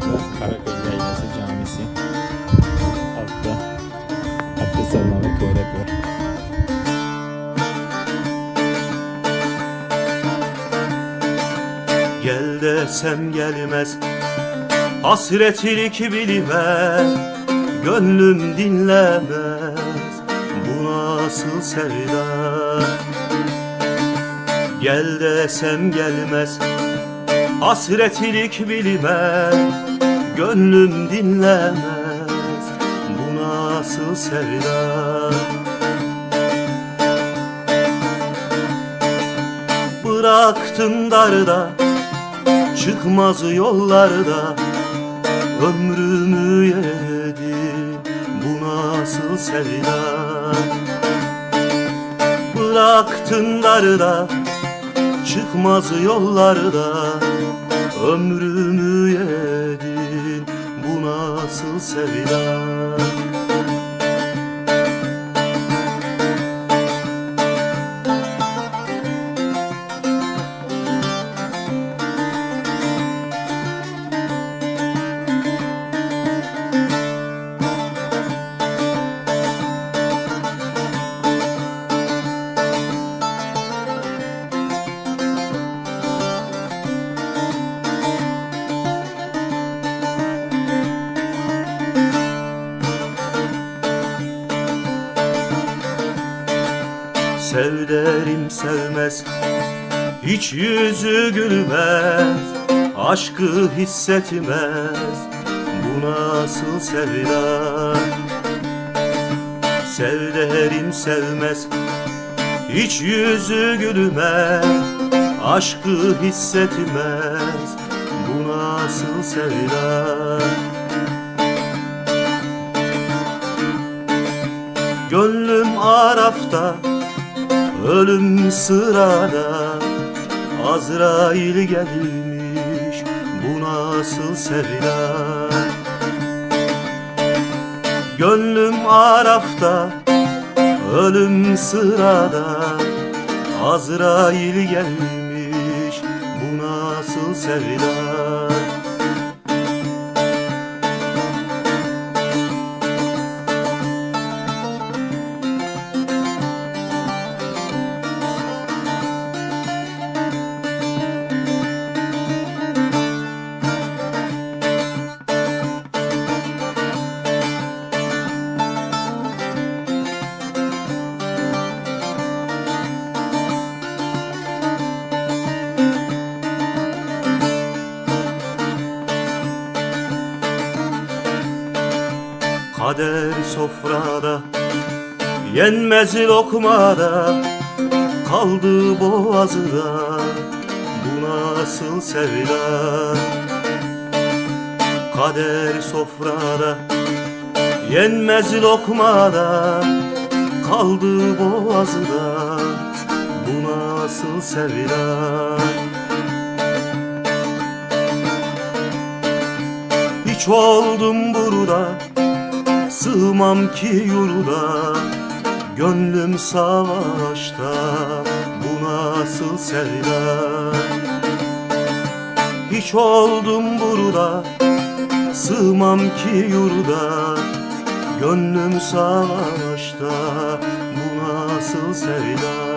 tarafta Karaköy Yaylası Camisi. Altta abdest alınan ve tuvalet var. Gel desem gelmez Hasretlik bilime Gönlüm dinlemez Bu nasıl sevda Gel desem gelmez Hasretlik bilmez Gönlüm dinlemez. Bu nasıl sevda? Bıraktın darda Çıkmaz yollarda. Ömrümü yedin Bu nasıl sevda? Bıraktın darda Çıkmaz yollarda Ömrümü yedin. Bu nasıl sevda Sev derim sevmez. Hiç yüzü gülmez Aşkı hissetmez. Bu nasıl sevda Sev derim sevmez. Hiç yüzü gülmez Aşkı hissetmez. Bu nasıl sevda Gönlüm arafta Ölüm sırada Azrail gelmiş Bu nasıl sevda? Gönlüm arafta Ölüm sırada. Azrail gelmiş Bu nasıl sevda Kader sofrada Yenmez lokmada Kaldı boğazda Bu nasıl sevda? Kader sofrada Yenmez lokmada Kaldı boğazda Bu nasıl sevda? Hiç oldum burada Sığmam ki yurda Gönlüm savaşta Bu nasıl sevda? Hiç oldum burada Sığmam ki yurda Gönlüm savaşta Bu nasıl sevda